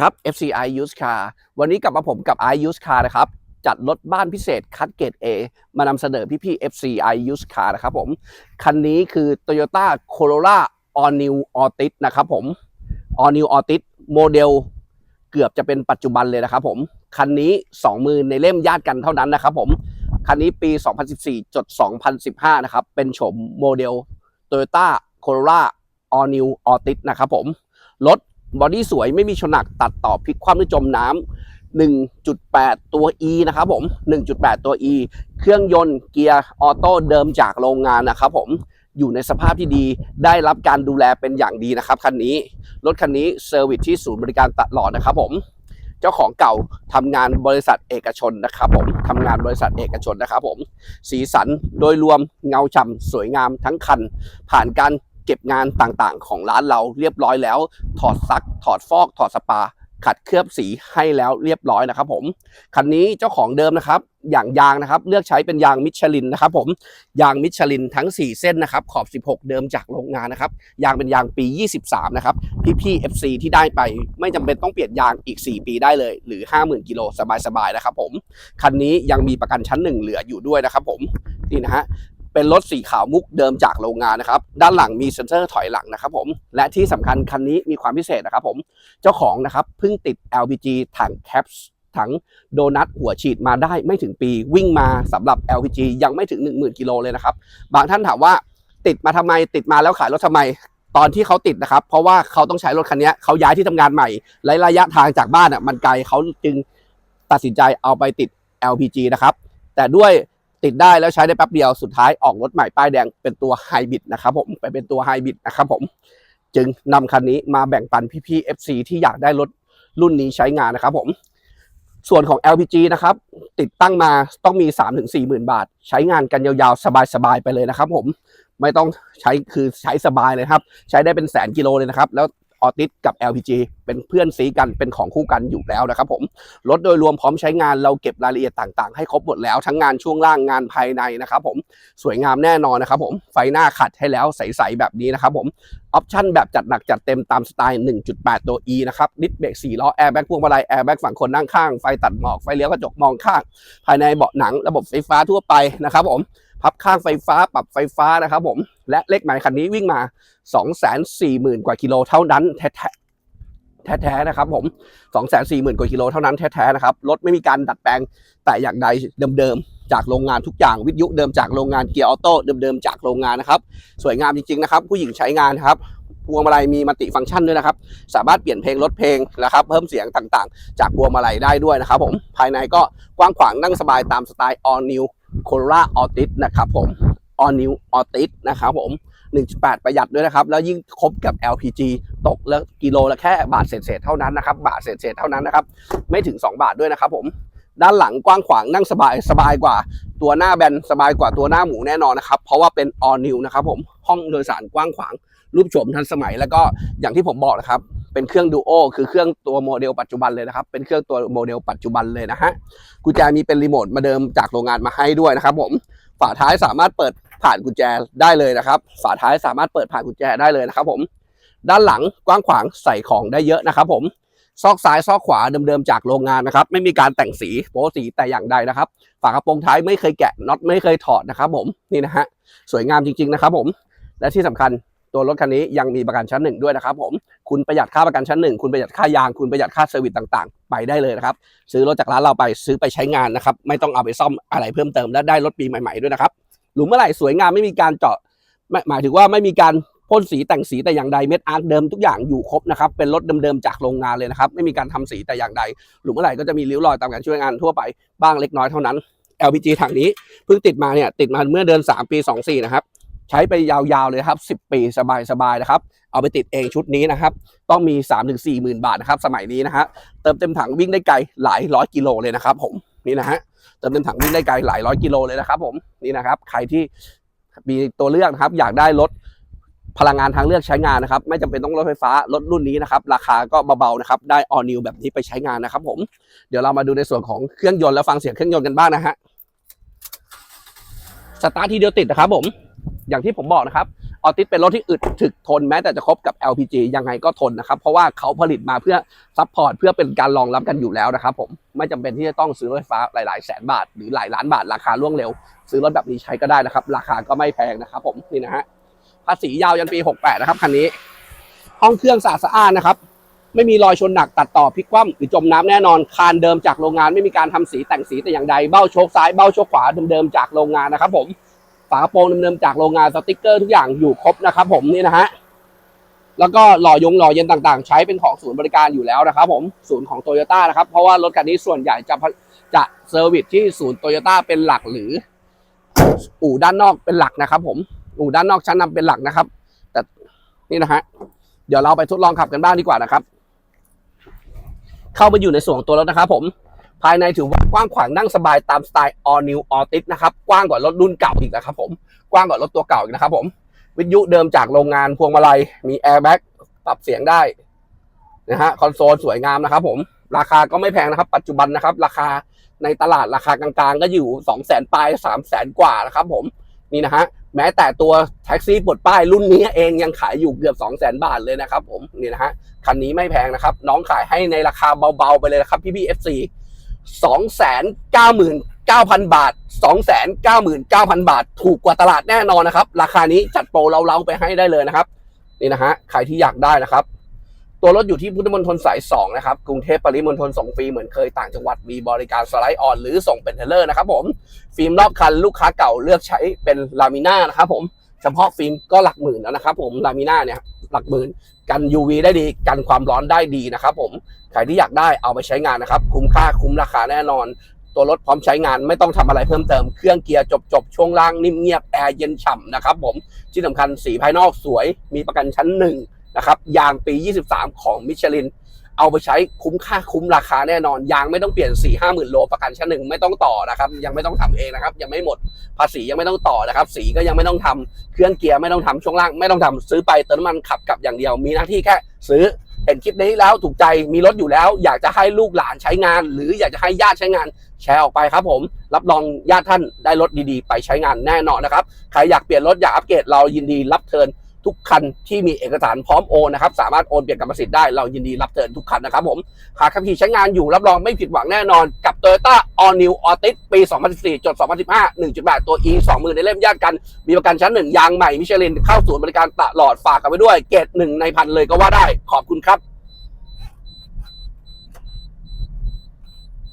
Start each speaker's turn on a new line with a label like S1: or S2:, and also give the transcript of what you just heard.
S1: ครับ FCI Used Car วันนี้กลับมาผมกับ i Use Car นะครับ จัดรถบ้านพิเศษคัดเกรด A มานำเสนอพี่ๆ FCI Used Car นะครับผม คันนี้คือ Toyota Corolla All New Altis นะครับผม All New Altis โมเดลเกือบจะเป็นปัจจุบันเลยนะครับผม คันนี้ 2 มือในเล่มญาติกันเท่านั้นนะครับผม คันนี้ปี 2014จด2015 นะครับ เป็นโฉมโมเดล Toyota Corolla All New Altis นะครับผม รถ บอดี้สวยไม่มีชนหนักตัดต่อพลิกคว่ำหรือจมน้ำ1.8 ตัว E นะครับผม 1.8 ตัว E เครื่องยนต์เกียร์ออโต้เดิมจากโรงงานนะครับผมอยู่ในสภาพที่ดีได้รับการดูแลเป็นอย่างดีนะครับคันนี้ รถคันนี้เซอร์วิสที่ศูนย์บริการตลอดนะครับผมเจ้าของเก่าทำงานบริษัทเอกชนนะครับผมทำงานบริษัทเอกชนนะครับผม สีสันโดยรวมเงาฉ่ำสวยงามทั้งคัน ผ่านการ เก็บงานต่างๆ ของร้านเราเรียบร้อยแล้ว ถอดซัก ถอดฟอก ถอดสปา ขัดเคลือบสีให้แล้วเรียบร้อยนะครับผม คันนี้เจ้าของเดิมนะครับ อย่างยางนะครับ เลือกใช้เป็นยางมิชลินนะครับผม ยางมิชลินทั้ง 4 เส้นนะครับ ขอบ 16 เดิมจากโรงงานนะครับ ยางเป็นยางปี 23 นะครับ พี่ๆ FC ที่ได้ไป ไม่จำเป็นต้องเปลี่ยนยางอีก 4 ปีได้เลย หรือ 50,000 กิโลสบายๆ นะครับผม คันนี้ยังมีประกันชั้นหนึ่งเหลืออยู่ด้วยนะครับผม นี่นะฮะ เป็นรถสีขาวมุกเดิมจากโรงงานนะครับ ด้านหลังมีเซ็นเซอร์ถอยหลังนะครับผม และที่สำคัญคันนี้มีความพิเศษนะครับผม เจ้าของนะครับเพิ่งติด LPG ถังแคปถังโดนัทหัวฉีดมาได้ไม่ถึงปีวิ่งมาสำหรับ LPG ยังไม่ถึง 10,000กิโลเลยนะครับ บางท่านถามว่าติดมาทำไมติดมาแล้วขายรถทำไมตอนที่เขาติดนะครับ เพราะว่าเขาต้องใช้รถคันนี้เขาย้ายที่ทำงานใหม่และระยะทางจากบ้านอะมันไกลเขาจึงตัดสินใจเอาไปติด LPG นะครับ แต่ด้วย ติดได้แล้วใช้ได้แป๊บเดียวสุดท้ายออกรถใหม่ป้ายแดงเป็นตัวไฮบริดนะครับผมไปเป็นตัวไฮบริดนะครับผมจึงนำคันนี้มาแบ่งปันพี่ๆ FC ที่อยากได้รถรุ่นนี้ใช้งานนะครับผมส่วนของ LPG นะครับติดตั้งมาต้องมี 3-4หมื่นบาท ใช้งานกันยาวๆ สบายๆ ไปเลยนะครับผมไม่ต้องใช้คือใช้สบายเลยครับ ใช้ได้เป็นแสนกิโลเลยนะครับ แล้ว ออติสกับ LPG เป็นเพื่อนซีกันเป็นของคู่กันอยู่แล้วนะครับผมรถโดยรวมพร้อมใช้งานเราเก็บรายละเอียดต่างๆ ให้ครบหมดแล้วทั้งงานช่วงล่างงานภายในนะครับผมสวยงามแน่นอนนะครับผมไฟหน้าขัดให้แล้วใสๆแบบนี้นะครับผมออปชั่นแบบจัดหนักจัดเต็มตามสไตล์ 1.8 ตัว E นะครับดิสเบรก4ล้อแอร์แบ็กพวงมาลัยแอร์แบ็กฝั่งคนนั่งข้างไฟตัดหมอกไฟเลี้ยวกระจกมองข้าง ภายในเบาะหนังระบบไฟฟ้าทั่วไปนะครับผม พับข้างไฟฟ้าปรับไฟฟ้านะครับผม และเลขหมายคันนี้วิ่งมา 240,000 กว่ากิโลเท่านั้นแท้ๆแท้ๆนะครับผม 2 4 0 0 0 0 กว่ากิโลเท่านั้นแท้ๆนะครับ รถไม่มีการดัดแปลงแต่อย่างใดเดิมๆ จากโรงงานทุกอย่างวิทยุเดิมจากโรงงานเกียร์ออโต้เดิมๆ จากโรงงานนะครับ สวยงามจริงๆนะครับ ผู้หญิงใช้งานครับพวงมาลัยมีมัลติฟังก์ชันด้วยนะครับ สามารถเปลี่ยนเพลงลดเพลงนะครับเพิ่มเสียงต่างๆ จากพวงมาลัยได้ด้วยนะครับผม ภายในก็กว้างขวางนั่งสบายตามสไตล์ all new Corolla Altis นะครับผม all new Altis นะครับผม 1.8 ประหยัดด้วยนะครับ แล้วยิ่งครบกับ LPG ตกแล้วกิโลละแค่บาทเศษๆเท่านั้นนะครับ บาทเศษๆเท่านั้นนะครับ ไม่ถึง 2 บาทด้วยนะครับผมด้านหลังกว้างขวางนั่งสบายสบายกว่าตัวหน้าแบนสบายกว่าตัวหน้าหมูแน่นอนนะครับ เพราะว่าเป็น all new นะครับผมห้องโดยสารกว้างขวางรูปโฉมทันสมัยแล้วก็อย่างที่ผมบอกนะครับ เป็นเครื่องดูโอคือเครื่องตัวโมเดลปัจจุบันเลยนะครับ เป็นเครื่องตัวโมเดลปัจจุบันเลยนะฮะกุญแจมีเป็นรีโมทมาเดิมจากโรงงานมาให้ด้วยนะครับผมฝาท้ายสามารถเปิดผ่านกุญแจได้เลยนะครับ ฝาท้ายสามารถเปิดผ่านกุญแจได้เลยนะครับ ผม ด้านหลังกว้างขวางใส่ของได้เยอะนะครับ ผมซอกซ้ายซอกขวาเดิมๆจากโรงงานนะครับ ไม่มีการแต่งสีโป๊สีแต่อย่างใดนะครับ ฝากระโปรงท้ายไม่เคยแกะน็อตไม่เคยถอดนะครับ ผมนี่นะฮะสวยงามจริง ๆนะครับ ผมและที่สำคัญตัวรถคันนี้ยังมีประกันชั้นหนึ่งด้วยนะครับ ผม คุณประหยัดค่าประกันชั้นหนึ่งคุณประหยัดค่ายาง คุณประหยัดค่าเซอร์วิสต่างๆ ไปได้เลยนะครับ ซื้อรถจากร้านเราไปซื้อไปใช้งานนะครับ ไม่ต้องเอาไปซ่อมอะไรเพิ่มเติมและได้รถปีใหม่ๆด้วยนะครับ หลุมเมื่อไหร่สวยงามไม่มีการเจาะไม่หมายถึงว่าไม่มีการพ่นสีแต่งสีแต่อย่างใดเม็ดอาร์ตเดิมทุกอย่างอยู่ครบนะครับเป็นรถเดิมๆจากโรงงานเลยนะครับ ไม่มีการทำสีแต่อย่างใด หลุมเมื่อไหร่ก็จะมีริ้วรอยตามการช่วยงานทั่วไปบ้างเล็กน้อยเท่านั้น LPG ถังนี้เพิ่งติดมาเนี่ยติดมาเมื่อเดือน3ปี 24นะครับ ใช้ไปยาวๆเลยครับ 10 ปีสบายๆนะครับ เอาไปติดเองชุดนี้นะครับ ต้องมี 3-4หมื่นบาทนะครับ สมัยนี้นะฮะเติมเต็มถังวิ่งได้ไกลหลายร้อยกิโลเลยนะครับผมนี่นะฮะเติมเต็มถังวิ่งได้ไกลหลายร้อยกิโลเลยนะครับ ผมนี่นะครับ ใครที่มีตัวเลือกนะครับ อยากได้รถพลังงานทางเลือกใช้งานนะครับ ไม่จำเป็นต้องรถไฟฟ้ารถรุ่นนี้นะครับ ราคาก็เบาๆนะครับ ได้ all new แบบนี้ไปใช้งานนะครับ ผมเดี๋ยวเรามาดูในส่วนของเครื่องยนต์แล้วฟังเสียงเครื่องยนต์กันบ้างนะฮะสตาร์ททีเดียวติดนะครับผม อย่างที่ผมบอกนะครับออติสเป็นรถที่อึดถึกทนแม้แต่จะคบกับ LPG ยังไงก็ทนนะครับ เพราะว่าเขาผลิตมาเพื่อซัพพอร์ตเพื่อเป็นการรองรับกันอยู่แล้วนะครับผมไม่จำเป็นที่จะต้องซื้อรถไฟฟ้าหลายๆแสนบาท หรือหลายล้านบาทราคาล่วงเร็ว ซื้อรถแบบนี้ใช้ก็ได้นะครับ ราคาก็ไม่แพงนะครับผมนี่นะฮะภาษียาวยันปี 68 นะครับคันนี้ ห้องเครื่องสะอาดสะอานนะครับ ไม่มีรอยชนหนักตัดต่อพลิกคว่ำหรือจมน้ำแน่นอนคานเดิมจากโรงงานไม่มีการทำสีแต่งสีแต่อย่างใดเบ้าโชคซ้ายเบ้าโชคขวาเดิมๆจากโรงงานนะครับผมากระโปรงเดิมๆจากโรงงานสติกเกอร์ทุกอย่างอยู่ครบนะครับผมนี่นะฮะแล้วก็หล่อยงหล่อเย็นต่างๆ ใช้เป็นของศูนย์บริการอยู่แล้วนะครับผมศูนย์ของโตโยต้านะครับ เพราะว่ารถคันนี้ส่วนใหญ่จะจะเซอร์วิสที่ศูนย์โตโยต้าเป็นหลักหรือ อู่ด้านนอกเป็นหลักนะครับ ผมอู่ด้านนอกชั้นนำเป็นหลักนะครับ แต่นี่นะฮะเดี๋ยวเราไปทดลองขับกันบ้างดีกว่านะครับ เข้ามาอยู่ในส่วนของตัวรถนะครับผม ภายในถือว่ากว้างขวางนั่งสบายตามสไตล์ all new alltis นะครับ กว้างกว่ารถรุ่นเก่าอีกนะครับผม กว้างกว่ารถตัวเก่าอีกนะครับผม วิทยุเดิมจากโรงงานพวงมาลัย มีแอร์แบ็กปรับเสียงได้นะฮะ คอนโซลสวยงามนะครับผม ราคาก็ไม่แพงนะครับ ปัจจุบันนะครับ ราคาในตลาดราคากลางๆ ก็อยู่2 0 0 0 0 0ปลาย3 0 0 0 0 0กว่านะครับผม นี่นะฮะ แม้แต่ตัวแท็กซี่ปลดป้ายรุ่นนี้เองยังขายอยู่เกือบ2 0 0 0 0 0บาทเลยนะครับผม นี่นะฮะ คันนี้ไม่แพงนะครับ น้องขายให้ในราคาเบาๆไปเลยนะครับพี่พี่เอฟซี สองแสนเก้าหมื่นเก้าพันบาทสองแสนเก้าหมื่นเก้าพันบาท ถูกกว่าตลาดแน่นอนนะครับ ราคานี้จัดโปรเราๆไปให้ได้เลยนะครับ นี่นะฮะใครที่อยากได้นะครับ ตัวรถอยู่ที่พุทธมณฑลสาย 2 นะครับ กรุงเทพปริมณฑลส่งฟรีเหมือนเคยต่างจังหวัดมีบริการสไลด์ออนหรือส่งเป็นเทเลอร์นะครับผม ฟิล์มรอบคันลูกค้าเก่าเลือกใช้เป็นลามิน่านะครับผม เฉพาะฟิล์มก็หลักหมื่นแล้วนะครับผมลามิน่าเนี่ยหลักหมื่นกัน UV ได้ดีกันความร้อนได้ดีนะครับผมใครที่อยากได้เอาไปใช้งานนะครับ คุ้มค่าคุ้มราคาแน่นอน ตัวรถพร้อมใช้งานไม่ต้องทำอะไรเพิ่มเติม เครื่องเกียร์จบจบช่วงล่างนิ่มเงียบแอร์เย็นฉ่ำนะครับผมที่สำคัญสีภายนอกสวยมีประกันชั้นหนึ่งนะครับยางปี 23 ของมิชลิน เอาไปใช้คุ้มค่าคุ้มราคาแน่นอนยางไม่ต้องเปลี่ยน4ี่ห้าหมื่นโลประกันชั้นหนึ่งไม่ต้องต่อนะครับ ยังไม่ต้องทำเองนะครับ ยังไม่หมดภาษียังไม่ต้องต่อนะครับ สีก็ยังไม่ต้องทำเครื่องเกียร์ไม่ต้องทำช่วงล่างไม่ต้องทำซื้อไปเติมน้ำมันขับกลับอย่างเดียว มีหน้าที่แค่ซื้อเห็นคลิปนี้แล้วถูกใจมีรถอยู่แล้ว อยากจะให้ลูกหลานใช้งาน หรืออยากจะให้ญาติใช้งาน แชร์ออกไปครับ ผม รับรองญาติท่านได้รถดีๆ ไปใช้งานแน่นอนนะครับใครอยากเปลี่ยนรถอยากอัปเกรดเรายินดีรับเทิร์น ทุกคันที่มีเอกสารพร้อมโอนนะครับ สามารถโอนเปลี่ยนกรรมสิทธิ์ได้เรายินดีรับเทินทุกคันนะครับผมหากขับขี่ใช้งานอยู่รับรองไม่ผิดหวังแน่นอนกับ Toyota All New Altis ปี 2014จด2015 1.8 ตัว E 20,000ในเล่มยากกัน มีประกันชั้นหนึ่งยางใหม่มิชลินเข้าศูนย์บริการตลอดฝากกันไว้ด้วย เกรดหนึ่งในพันเลยก็ว่าได้ขอบคุณครับ